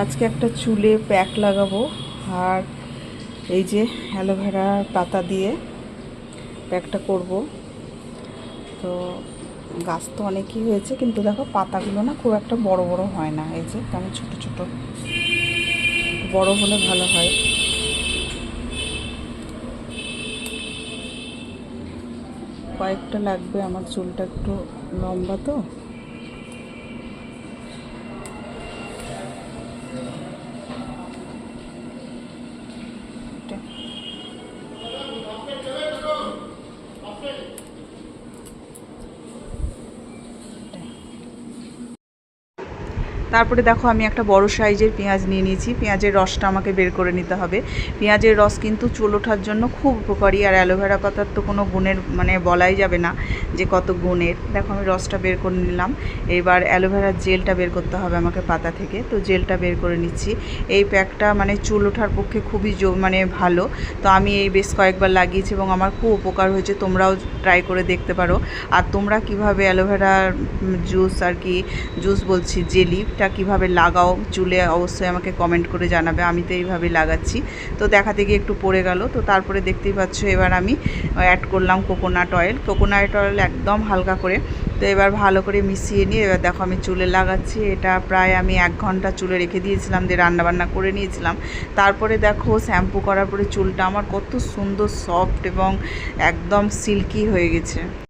আজকে একটা চুলে প্যাক লাগাবো আর এই যে অ্যালোভেরা পাতা দিয়ে প্যাকটা করব। তো গাছ তো অনেকই হয়েছে, কিন্তু দেখো পাতাগুলো না খুব একটা বড় বড় হয় না। এই যে কেমন ছোট ছোট। বড় হলে ভালো হয়। কয়েকটা লাগবে, আমার চুলটা একটু লম্বা তো। Yeah. তারপরে দেখো আমি একটা বড় সাইজের পেঁয়াজ নিয়ে নিয়েছি। পেঁয়াজের রসটা আমাকে বের করে নিতে হবে। পেঁয়াজের রস কিন্তু চুল ওঠার জন্য খুব উপকারী আর অ্যালোভেরা পাতার তো কোনো গুণের মানে বলাই যাবে না যে কত গুণের। দেখো আমি রসটা বের করে নিলাম। এবার অ্যালোভেরার জেলটা বের করতে হবে আমাকে পাতা থেকে। তো জেলটা বের করে নিচ্ছি। এই প্যাকটা মানে চুল ওঠার পক্ষে খুবই মানে ভালো। তো আমি এই বেশ কয়েকবার লাগিয়েছি এবং আমার খুব উপকার হয়েছে। তোমরাও ট্রাই করে দেখতে পারো। আর তোমরা কীভাবে অ্যালোভেরার জুস আর কি, জুস বলছি জেলিটা কীভাবে লাগাও, চুলে অবশ্যই আমাকে কমেন্ট করে জানাবে, আমি তো এইভাবে লাগাচ্ছি। তো দেখাতে গিয়ে একটু পড়ে গেল, তো তারপরে দেখতেই পাচ্ছ এবার আমি অ্যাড করলাম কোকোনাট অয়েল কোকোনাট অয়েল একদম হালকা করে, তো এবার ভালো করে মিশিয়ে নিয়ে, এবার দেখো আমি চুলে লাগাচ্ছি, এটা প্রায় আমি এক ঘণ্টা চুলে রেখে দিয়েছিলাম, দিয়ে রান্নাবান্না করে নিয়েছিলাম। তারপরে দেখো শ্যাম্পু করার পরে চুলটা আমার কত সুন্দর সফট এবং একদম সিল্কি হয়ে গেছে।